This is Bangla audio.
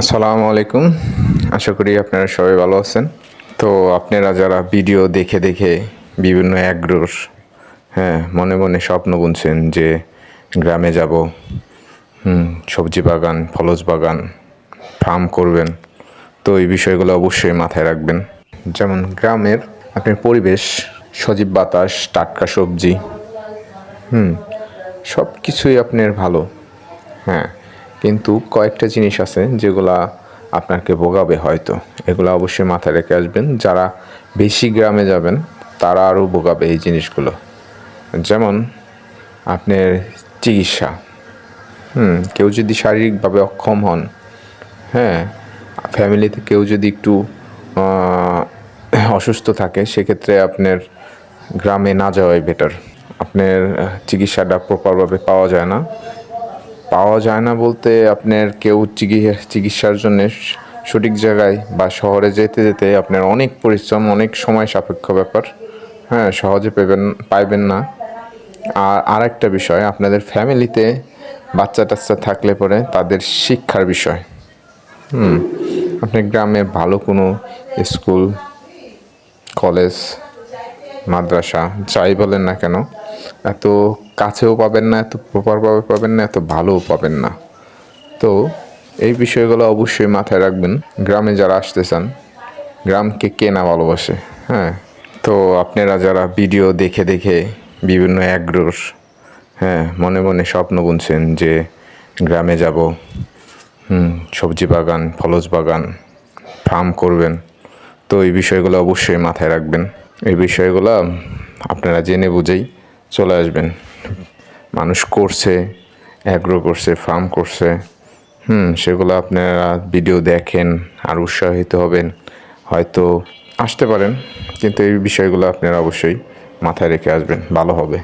আসসালামু আলাইকুম। আশা করি আপনারা সবাই ভালো আছেন। তো আপনারা যারা ভিডিও দেখে দেখে বিভিন্ন অ্যাগ্রোর হ্যাঁ মনে মনে স্বপ্ন বুনছেন যে গ্রামে যাব, হুম, সবজি বাগান ফলজ বাগান, ফার্ম করবেন, তো এই বিষয়গুলো অবশ্যই মাথায় রাখবেন। যেমন গ্রামের আপনার পরিবেশ, সজীব বাতাস, টাটকা সবজি, হুম সব কিছুই আপনার ভালো হ্যাঁ। কিন্তু কয়েকটা জিনিস আছে যেগুলা আপনাকে ভোগাবে হয়তো। এগুলো অবশ্যই মাথায় রেখে আসবেন। যারা বেশি গ্রামে যাবেন, তারা আরও ভোগাবে এই জিনিসগুলো। যেমন আপনার চিকিৎসা। হুম, কেউ যদি শারীরিকভাবে অক্ষম হন হ্যাঁ ফ্যামিলিতে কেউ যদি একটু অসুস্থ থাকে, সেক্ষেত্রে আপনার গ্রামে না যাওয়াই বেটার আপনার চিকিৎসাটা প্রপারভাবে পাওয়া যায় না। পাওয়া যায় না বলতে আপনার কেউ চিকি- চিকিৎসার জন্য সঠিক জায়গায় বা শহরে যেতে যেতে আপনার অনেক পরিশ্রম, অনেক সময় সাপেক্ষ ব্যাপার। হ্যাঁ সহজে পেবেন, পাইবেন না। আর আরেকটা বিষয়, আপনাদের ফ্যামিলিতে বাচ্চা টাচ্চা থাকলে পরে তাদের শিক্ষার বিষয়। হুম, আপনি গ্রামে ভালো কোনো স্কুল, কলেজ, মাদ্রাসা, যাই বলেন না কেন, এত কাছেও পাবেন না, এত প্রপারভাবে পাবেন না, এত ভালোও পাবেন না। তো, এই বিষয়গুলো অবশ্যই মাথায় রাখবেন। গ্রামে যারা আসতে চান, গ্রামকে কে না ভালোবাসে হ্যাঁ? তো আপনারা যারা ভিডিও দেখে দেখে বিভিন্ন অ্যাগ্রোর হ্যাঁ মনে মনে স্বপ্ন বুনছেন যে গ্রামে যাব, হুম, সবজি বাগান ফলজ বাগান, ফার্ম করবেন, তো এই বিষয়গুলো অবশ্যই মাথায় রাখবেন। এই বিষয়গুলো আপনারা জেনে বুঝেই চলে আসবেন। মানুষ করছে অ্যাগ্রো করছে ফার্ম করছে, হুম, সেগুলো আপনারা ভিডিও দেখেন আর উৎসাহিত হবেন। হয়তো আসতে পারেন, কিন্তু এই বিষয়গুলো আপনারা অবশ্যই মাথায় রেখে আসবেন, ভালো হবে।